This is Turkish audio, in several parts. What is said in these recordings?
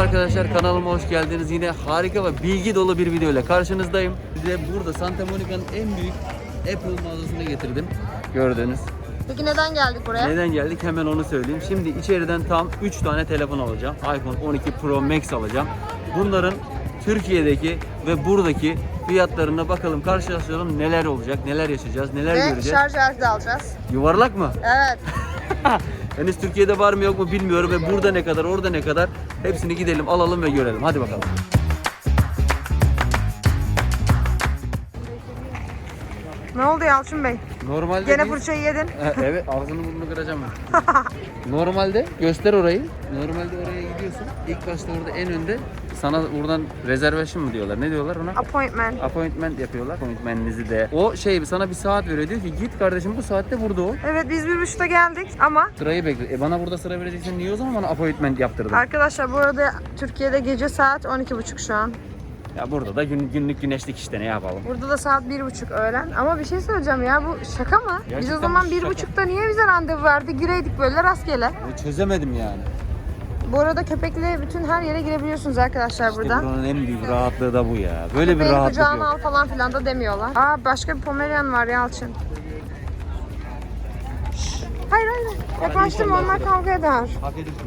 arkadaşlar kanalıma hoş geldiniz. Yine harika ve bilgi dolu bir video ile karşınızdayım. Size burada Santa Monica'nın en büyük Apple mağazasına getirdim. Gördüğünüz. Peki neden geldik buraya? Neden geldik hemen onu söyleyeyim. Şimdi içeriden tam 3 tane telefon alacağım. iPhone 12 Pro Max alacağım. Bunların Türkiye'deki ve buradaki fiyatlarına bakalım karşılaştıralım neler olacak, neler yaşayacağız, neler Ve göreceğiz. şarj aleti alacağız. Yuvarlak mı? Evet. Henüz Türkiye'de var mı yok mu bilmiyorum ve burada ne kadar orada ne kadar hepsini gidelim alalım ve görelim. Hadi bakalım. Ne oldu Yalçın Bey? Normalde Gene biz- fırçayı yedin. Evet ağzını burnunu kıracağım ben. Normalde göster orayı. Normalde oraya gidiyorsun. İlk başta orada en önde sana buradan rezervasyon mu diyorlar? Ne diyorlar ona? Appointment. Appointment yapıyorlar. Appointment'inizi de. O şey sana bir saat veriyor. Diyor ki git kardeşim bu saatte burada ol. Evet biz bir buçukta geldik ama Sırayı bekle. E bana burada sıra vereceksin. Niye o zaman bana appointment yaptırdın? arkadaşlar bu arada Türkiye'de gece saat 12.30 şu an. Ya burada da gün, günlük güneşlik işte ne yapalım? Burada da saat 1.30 öğlen. Ama bir şey söyleyeceğim ya bu şaka mı? Biz Gerçekten o zaman bu şaka. 1.30'da niye bize randevu verdi? Gireydik böyle rastgele. E, Çözemedim yani. Bu arada köpekle bütün her yere girebiliyorsunuz arkadaşlar İşte burada. buranın en büyük rahatlığı da bu ya. Böyle bir rahatlık kucağına yok. al falan filan da demiyorlar. Aa başka bir Pomerian var Yalçın. Hayır hayır. Yaklaştırma onlar kavga eder. Hak ediyorsun.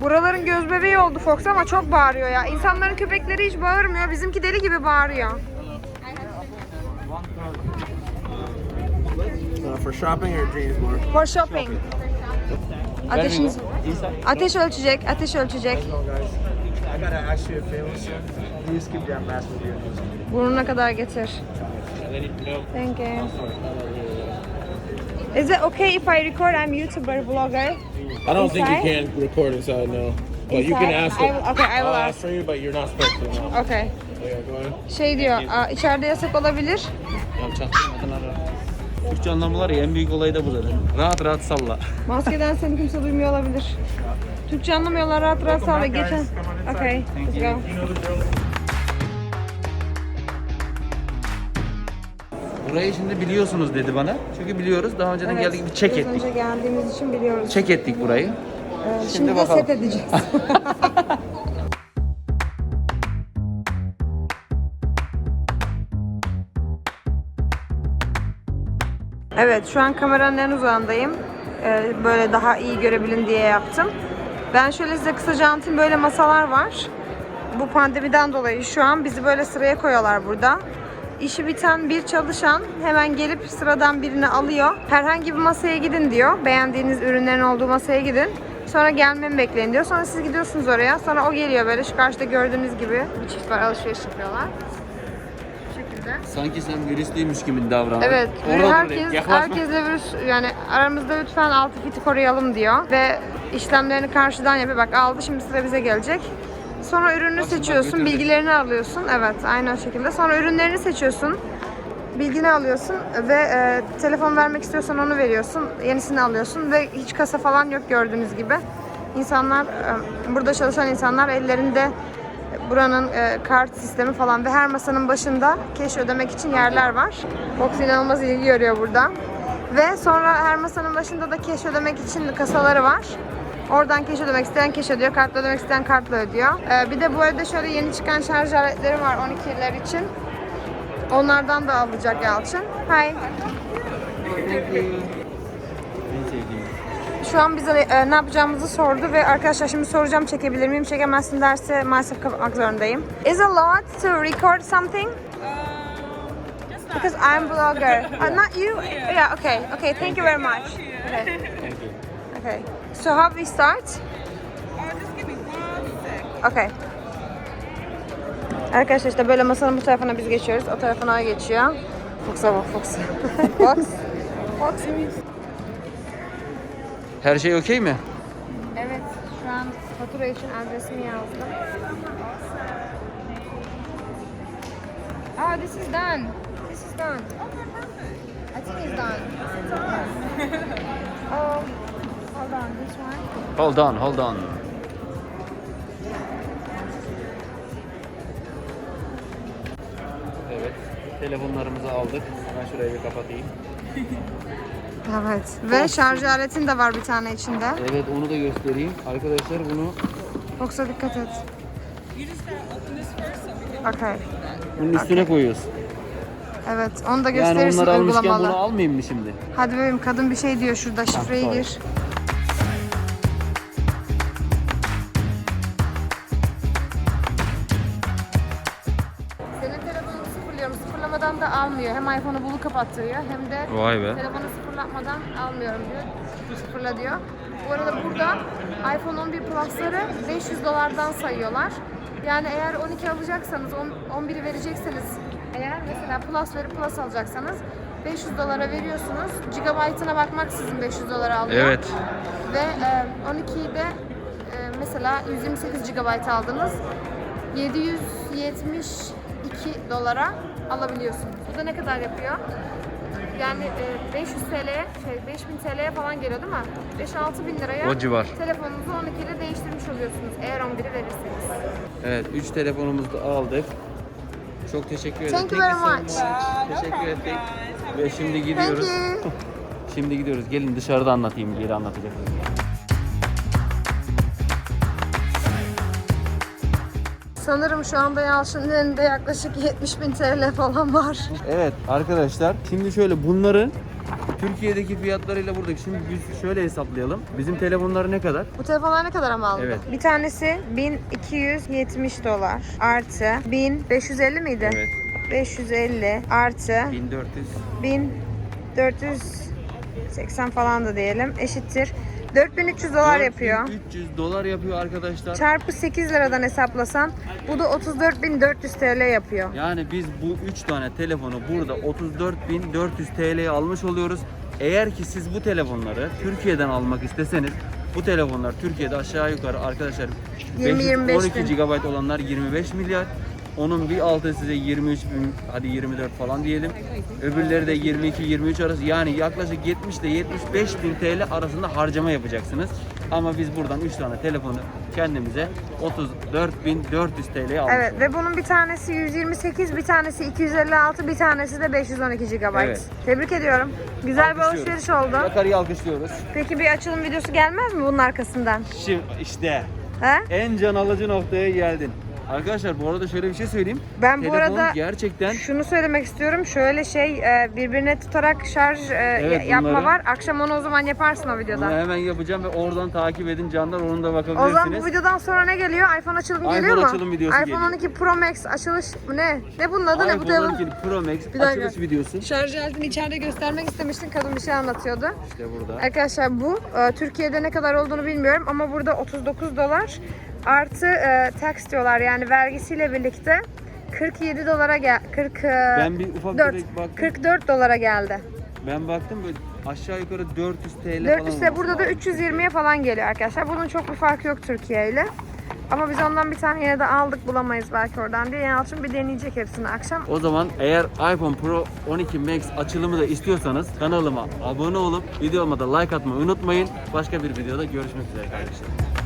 Buraların göz bebeği oldu Fox ama çok bağırıyor ya. İnsanların köpekleri hiç bağırmıyor. Bizimki deli gibi bağırıyor. Uh, for shopping or more? For shopping. Ateşiniz, ateş ölçecek, ateş ölçecek. Burnuna kadar getir. Thank you. Is it okay if I record? I'm YouTuber, vlogger. I don't think you Inside? can record inside, no. But you can Inside? ask I okay, I will I'll ask. for you, but you're not supposed to, no. Okay. Yeah, go ahead. Şey diyor, aa, içeride yasak olabilir. Ya çaktırmadan ara. Türkçe anlamı ya en büyük olay da bu zaten. Rahat rahat salla. Maskeden seni kimse duymuyor olabilir. Türkçe anlamıyorlar, rahat rahat sağla. Geçen. Okay, let's go. Burayı şimdi biliyorsunuz dedi bana. Çünkü biliyoruz daha önceden Evet, geldik bir biraz ettik. önce geldiğimiz için biliyoruz. Check ettik burayı. Ee, şimdi, Şimdi de bakalım. set edeceğiz. evet şu an kameranın en uzağındayım. Ee, böyle daha iyi görebilin diye yaptım. Ben şöyle size kısaca anlatayım. Böyle masalar var. Bu pandemiden dolayı şu an bizi böyle sıraya koyuyorlar burada. İşi biten bir çalışan hemen gelip sıradan birini alıyor. Herhangi bir masaya gidin diyor. Beğendiğiniz ürünlerin olduğu masaya gidin. Sonra gelmemi bekleyin diyor. Sonra siz gidiyorsunuz oraya. Sonra o geliyor böyle şu karşıda gördüğünüz gibi bir çift var alışveriş yapıyorlar. Şu şekilde. Sanki sen virüslüymüş gibi davran. Evet, Orada dur, herkes herkesle virüs yani aramızda lütfen altı fiti koruyalım diyor ve işlemlerini karşıdan yapıyor. Bak aldı şimdi sıra bize gelecek. Sonra ürünü Bak şimdi bak, seçiyorsun, bilgilerini alıyorsun. Evet, aynı o şekilde. Sonra ürünlerini seçiyorsun. Bilgini alıyorsun ve e, telefon vermek istiyorsan onu veriyorsun. Yenisini alıyorsun ve hiç kasa falan yok gördüğünüz gibi. İnsanlar, e, burada çalışan insanlar ellerinde buranın e, kart sistemi falan ve her masanın başında keş ödemek için yerler var. Fox inanılmaz ilgi görüyor burada. Ve sonra her masanın başında da keş ödemek için kasaları var. Oradan keş ödemek isteyen keş ödüyor, kartla ödemek isteyen kartla ödüyor. E, bir de bu arada şöyle yeni çıkan şarj aletleri var 12'ler için. Onlardan da alacak Yalçın. Hi. Şu an bize e, ne yapacağımızı sordu ve arkadaşlar şimdi soracağım çekebilir miyim? Çekemezsin derse maalesef kapatmak zorundayım. Is a lot to record something? Because I'm blogger. Uh, not you? Yeah, okay. Okay, thank you very much. Okay. Okay. So how we start? Okay. Arkadaşlar işte böyle masanın bu tarafına biz geçiyoruz. O tarafına geçiyor. Fox'a bak Fox. Fox. Fox. Her şey okey mi? Evet, şu an fatura için adresimi yazdım. Ah, this is done. This is done. I one. Hold on, hold on. Evet, telefonlarımızı aldık. Ben şurayı bir kapatayım. Evet. Ve şarj aletin de var bir tane içinde. Evet, onu da göstereyim. Arkadaşlar bunu Yoksa dikkat et. Okay. bunun üstüne koyuyoruz. Evet, onu da Yani gösterirsin onları almışken uygulamalı. bunu almayayım mı şimdi? Hadi bebeğim kadın bir şey diyor şurada şifreyi sorry. gir. Sıfırlamadan da almıyor. Hem iPhone'u bulu kapattırıyor hem de Vay be. telefonu sıfırlatmadan almıyorum diyor. Sıfırla diyor. Bu arada burada iPhone 11 Plus'ları 500 dolardan sayıyorlar. Yani eğer 12 alacaksanız, on- 11'i verecekseniz eğer mesela Plus verip Plus alacaksanız 500 dolara veriyorsunuz. Gigabyte'ına bakmaksızın 500 dolara alıyor. Evet. Ve e, 12'yi de e, mesela 128 GB aldınız. 772 dolara alabiliyorsunuz. Bu da ne kadar yapıyor? Yani e, 500 TL'ye, şey 5000 TL'ye falan geliyor değil mi? 5-6 bin liraya O civar. telefonunuzu 12 ile değiştirmiş oluyorsunuz eğer 11'i verirseniz. Evet, 3 telefonumuzu da aldık. Çok teşekkür ederim. Thank you very much. Teşekkür ettik. Ve şimdi Thank gidiyoruz. you. Şimdi gidiyoruz. Gelin dışarıda anlatayım, geri anlatacağım. Sanırım şu anda Yalçın'ın elinde yaklaşık 70 bin TL falan var. Evet arkadaşlar şimdi şöyle bunların Türkiye'deki fiyatlarıyla buradaki şimdi biz şöyle hesaplayalım. Bizim telefonlar ne kadar? Bu telefonlar ne kadar ama aldı? Evet. Bir tanesi 1270 dolar artı 1550 miydi? Evet. 550 artı 1400. 1480 falan da diyelim eşittir. 4300 dolar yapıyor. 300 dolar yapıyor arkadaşlar. Çarpı 8 liradan hesaplasan bu da 34400 TL yapıyor. Yani biz bu 3 tane telefonu burada 34.400 TL'ye almış oluyoruz. Eğer ki siz bu telefonları Türkiye'den almak isteseniz bu telefonlar Türkiye'de aşağı yukarı arkadaşlar 20-25 12 bin. GB olanlar 25 milyar. Onun bir altı size 23 bin, hadi 24 falan diyelim. Öbürleri de 22-23 arası. Yani yaklaşık 70 ile 75 bin TL arasında harcama yapacaksınız. Ama biz buradan 3 tane telefonu kendimize 34.400 TL'ye aldık. Evet ve bunun bir tanesi 128, bir tanesi 256, bir tanesi de 512 GB. Evet. Tebrik ediyorum. Güzel bir alışveriş oldu. Yakarıyı alkışlıyoruz. Peki bir açılım videosu gelmez mi bunun arkasından? Şimdi işte He? en can alıcı noktaya geldin. Arkadaşlar bu arada şöyle bir şey söyleyeyim. Ben bu Telefon arada gerçekten şunu söylemek istiyorum. Şöyle şey e, birbirine tutarak şarj e, Evet, yapma bunları- var. Akşam onu o zaman yaparsın o bunu videoda. hemen yapacağım ve oradan takip edin canlar onu da O bakabilirsiniz. zaman bu videodan sonra ne geliyor? iPhone açılım iPhone geliyor mu? açılım videosu iPhone geliyor. 12 Pro Max açılış ne? Ne bunun adı ne bu iPhone? 12 Pro Max Bir dakika. açılış videosu. Şarj aletini içeride göstermek istemiştin. Kadın bir şey anlatıyordu. İşte burada. Arkadaşlar bu e, Türkiye'de ne kadar olduğunu bilmiyorum ama burada 39 dolar artı e, tax diyorlar yani vergisiyle birlikte 47 dolara gel 40 e, Ben bir ufak 4, tefek baktım. 44 dolara geldi. Ben baktım böyle aşağı yukarı 400 TL 400 falan. ise burada da olması lazım. 320'ye falan geliyor arkadaşlar. Bunun çok bir farkı yok Türkiye ile. Ama biz ondan bir tane yine de aldık bulamayız belki oradan diye. Yalçın bir deneyecek hepsini akşam. O zaman eğer iPhone Pro 12 Max açılımı da istiyorsanız kanalıma abone olup videoma da like atmayı unutmayın. Başka bir videoda görüşmek üzere kardeşler.